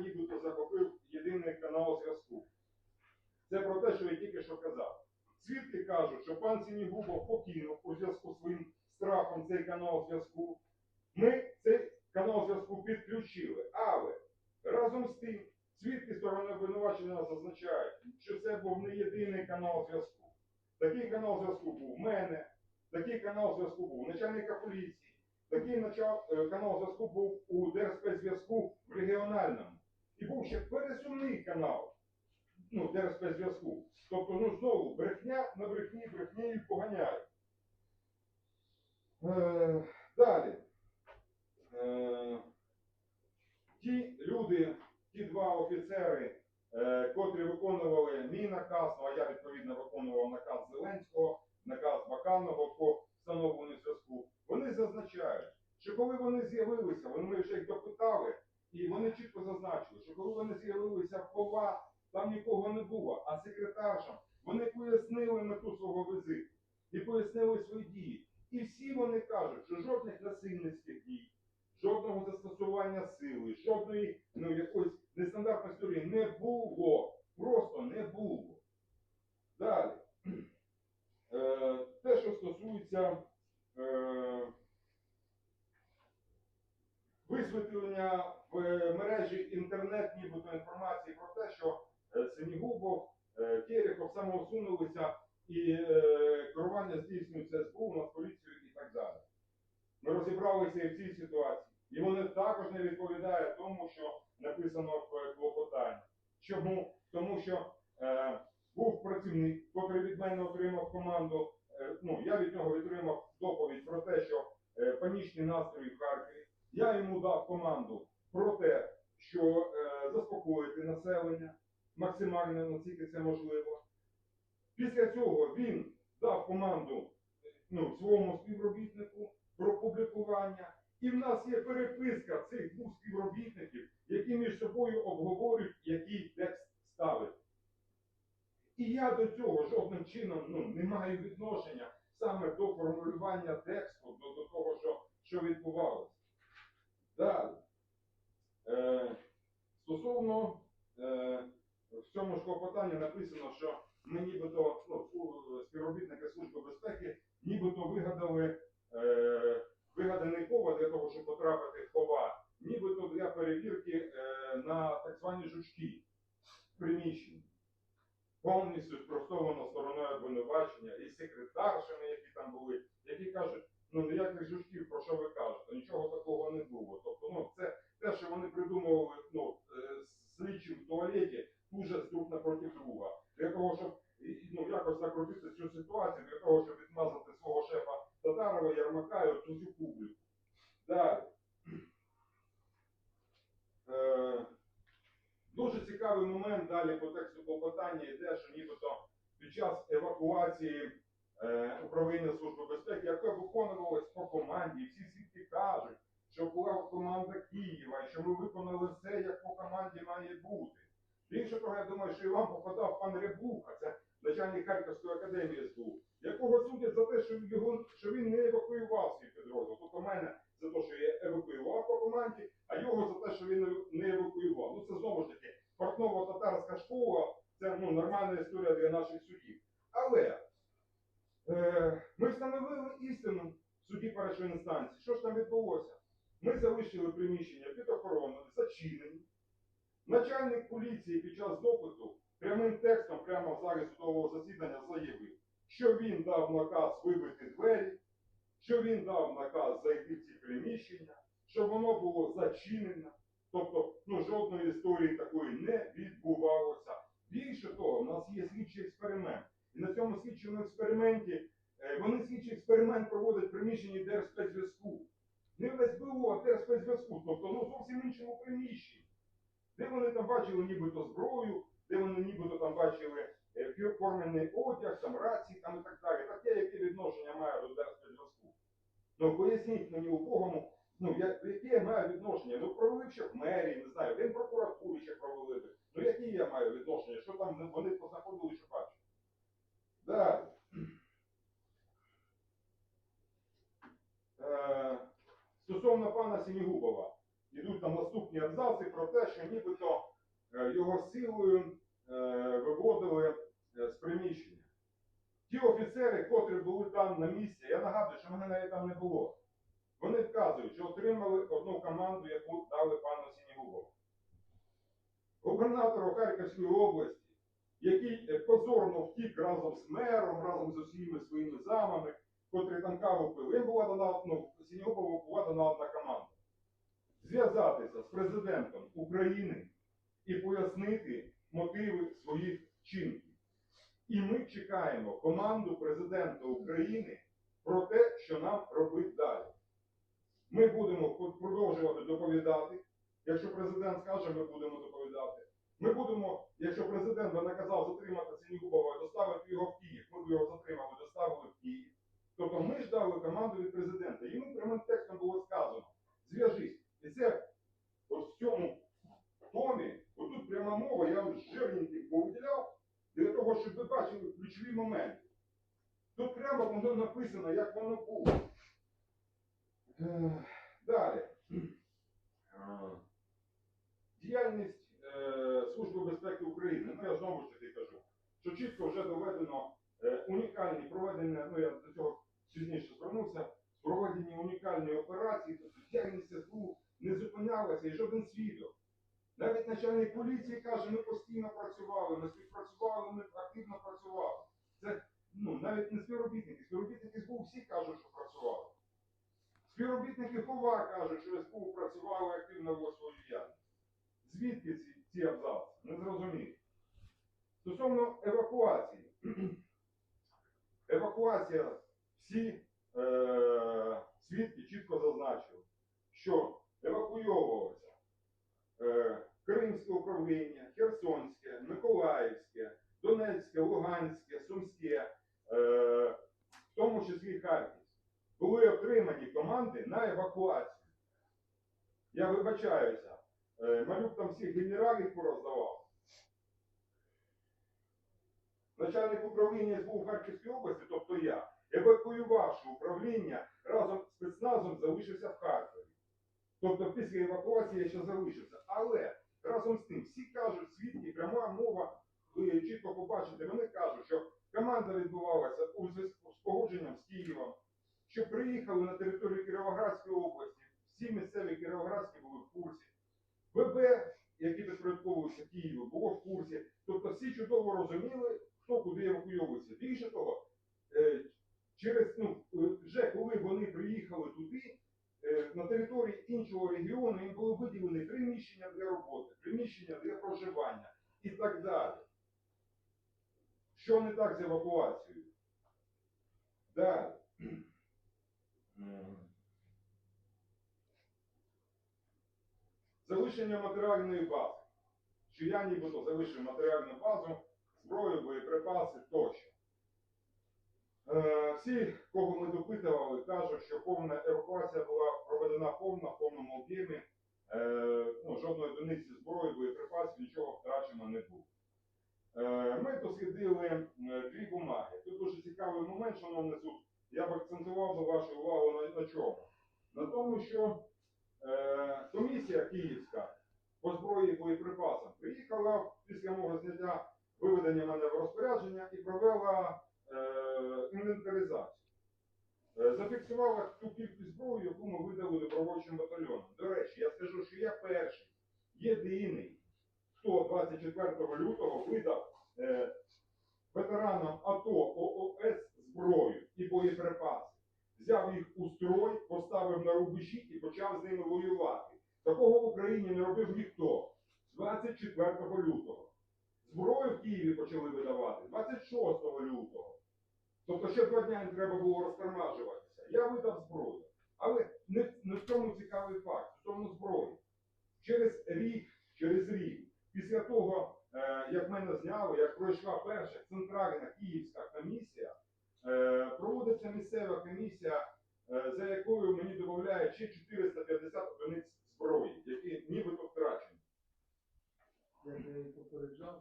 нібито захопив єдиний канал зв'язку. Це про те, що я тільки що казав. Свідки кажуть, що пан Сінігубов покинув у зв'язку з своїм страхом цей канал зв'язку. Ми цей канал зв'язку підключили, але разом з тим свідки сторони обвинувачення зазначають, що це був не єдиний канал зв'язку. Такий канал зв'язку був у мене, такий канал зв'язку був у начальника поліції, такий е, канал зв'язку був у ДРСП-зв'язку в регіональному. І був ще пересувний канал ну, ДРСП-зв'язку. Тобто, ну знову, брехня на брехні, брехнею поганяють. Е, далі. Е, ті люди, ті два офіцери, е, котрі виконували мій наказ, ну а я відповідно виконував наказ Зеленського, наказ Баканова по встановленню зв'язку, вони зазначають, що коли вони з'явилися, вони вже їх допитали, і вони чітко зазначили, що коли вони з'явилися в ПОВА, там нікого не було, а секретаршам вони пояснили мету свого візиту і пояснили свої дії. І всі вони кажуть, що жодних насильницьких дій, жодного застосування сили, жодної ну, якоїсь нестандартної історії не було. Просто не було. Далі. Е, те, що стосується е, висвітлення в мережі інтернет, нібито інформації про те, що е, Синігубов, е, Терехов самоусунулися і е, керування здійснюється СБУ, Нацполіцією і так далі. Ми розібралися і в цій ситуації. І вони також не відповідають тому, що написано в е, клопотанні. Чому? Тому що е, був працівник, який від мене отримав команду. Е, ну, я від нього отримав доповідь про те, що е, панічні настрої в Харкові. Я йому дав команду про те, що е, заспокоїти населення максимально наскільки це можливо. Після цього він дав команду ну, своєму співробітнику про публікування. І в нас є переписка цих двох співробітників, які між собою обговорюють, який текст ставити. І я до цього жодним чином ну, не маю відношення саме до формулювання тексту, до, до того, що, що відбувалося. Далі. Е, стосовно е, в цьому ж написано, що ми нібито ну, співробітники Служби безпеки нібито вигадали е, вигаданий повод для того, щоб потрапити в ПОВА, нібито для перевірки е, на так звані жучки в приміщенні. Повністю спростовано стороною обвинувачення і секретаршами, які там були, які кажуть, ну ніяких жучків, про що ви кажете, нічого такого не було. Тобто, ну це те, що вони придумували ну, е, слідчим в туалеті, дуже з друг напроти друга. Для того, щоб і- ну, якось закрутити цю ситуацію, для того, щоб відмазати свого шефа Татарова, Ярмака і оцю всю публіку. Далі. Е, дуже цікавий момент далі по тексту клопотання йде, що нібито під час евакуації е, управління Служби безпеки, яке виконувалось по команді, всі свідки кажуть, що була команда Києва, і що ми виконали все, як по команді має бути. Більше того, я думаю, що і вам попадав пан Рябуха, це начальник Харківської академії СБУ, якого судять за те, що, його, що він не евакуював свій підрозділ. Тобто мене за те, що я евакуював по команді, а його за те, що він не- евакуював. Ну це знову ж таки портново-татарська школа, це ну, нормальна історія для наших судів. Але е, ми встановили істину в суді першої інстанції. Що ж там відбулося? Ми залишили приміщення під охороною, зачинені. Начальник поліції під час допиту прямим текстом прямо в залі судового засідання заявив, що він дав наказ вибити двері, що він дав наказ зайти в ці приміщення, що воно було зачинено. Тобто, ну, жодної історії такої не відбувалося. Більше того, в нас є слідчий експеримент. І на цьому слідчому експерименті е, вони слідчий експеримент проводять в приміщенні Держспецзв'язку. Не в СБУ, а Держспецзв'язку, тобто ну, зовсім іншому приміщенні. Де вони там бачили нібито зброю, де вони нібито там бачили е, одяг, там рації там і так далі. Таке, яке відношення має до Держспецзв'язку? Ну поясніть мені убогому, ну я, яке я маю відношення? Ну провели ще в мерії, не знаю, в прокуратурі ще провели. Ну які я маю відношення? Що там вони познаходили, що бачили? Далі. Е, стосовно пана Сінігубова, йдуть там наступні абзаци про те, що нібито е, його силою е, виводили е, з приміщення. Ті офіцери, котрі були там на місці, я нагадую, що мене навіть там не було. Вони вказують, що отримали одну команду, яку дали пану Сінігубову. Губернатору Харківської області, який позорно втік разом з мером, разом з усіма своїми замами, котрі там каву пили, була дана, ну, Сінігубову була дана одна команда. Зв'язатися з президентом України і пояснити мотиви своїх вчинків. І ми чекаємо команду президента України про те, що нам робити далі. Ми будемо продовжувати доповідати. Якщо президент скаже, ми будемо доповідати. Ми будемо, якщо президент наказав затримати Синігубова і доставити його в Київ, ми б його затримали, доставили в Київ. Тобто ми ждали команду від президента. Йому прямим текстом було сказано: зв'яжись. І це от в цьому томі, отут пряма мова, я вам жирненьких повиділяв, для того, щоб ви бачили ключові моменти. Тут прямо воно написано, як воно було. Е, Далі. Е, Діяльність е, Служби безпеки України. Ну я знову ж таки кажу, що чітко вже доведено унікальні проведення, ну я до цього пізніше звернувся, проведені унікальні операції, тобто діяльність СБУ не зупинялася і жоден свідок. Навіть начальник поліції каже, ми постійно працювали, ми співпрацювали, ми активно працювали. Це ну, навіть не співробітники. Співробітники СБУ всі кажуть, що працювали. Співробітники ХОВА кажуть, що СБУ працювали активно в свою діяльність. Звідки ці, ці абзаци? Не зрозуміло. Стосовно евакуації. Евакуація всі е, свідки чітко зазначили, що евакуйовувалося е, Кримське управління, Херсонське, Миколаївське, Донецьке, Луганське, Сумське, е, в тому числі Харківське. Були отримані команди на евакуацію. Я вибачаюся, е, малюк там всіх генералів пороздавав. Начальник управління СБУ в Харківській області, тобто я, евакуювавши управління разом з спецназом, залишився в Харкові. Тобто після евакуації я ще залишився. Але разом з тим всі кажуть, свідки, пряма мова, ви чітко побачите, вони кажуть, що команда відбувалася у зв'язку з погодженням з Києвом, що приїхали на територію Кіровоградської області, всі місцеві кіровоградські були в курсі. ВБ, які підпорядковуються Києву, було в курсі. Тобто всі чудово розуміли, хто куди евакуйовується. Більше того, е, через ну, вже коли вони приїхали туди, е, на території іншого регіону їм було виділені приміщення для роботи, приміщення для проживання і так далі. Що не так з евакуацією? Далі. Залишення матеріальної бази. Що я нібито залишив матеріальну базу, зброю, боєприпаси тощо. Е, всі, кого ми допитували, кажуть, що повна евакуація була проведена повна, в повному об'ємі. Е, ну, жодної одиниці зброї, боєприпасів, нічого втрачено не було. Е, ми дослідили е, дві бумаги. Тут дуже цікавий момент, шановний суд. Я б акцентував вашу увагу на, на чому? На тому, що комісія київська по зброї і боєприпасам приїхала після мого зняття виведення мене в розпорядження і провела е, інвентаризацію. Е, зафіксувала ту кількість зброї, яку ми видали добровольчим батальйонам. До речі, я скажу, що я перший, єдиний, хто 24 лютого видав е, ветеранам АТО ООС зброю і боєприпаси. Взяв їх у строй, поставив на рубежі і почав з ними воювати. Такого в Україні не робив ніхто. 24 лютого. Зброю в Києві почали видавати 26 лютого. Тобто ще два їм треба було розтормажуватися. Я видав зброю. Але не, не в цьому цікавий факт, в тому зброї. Через рік, через рік, після того, е, як мене зняли, як пройшла перша центральна київська комісія, е, проводиться місцева комісія, е, за якою мені додають ще 450 одиниць зброї, які нібито втрачені. Я вже попереджав.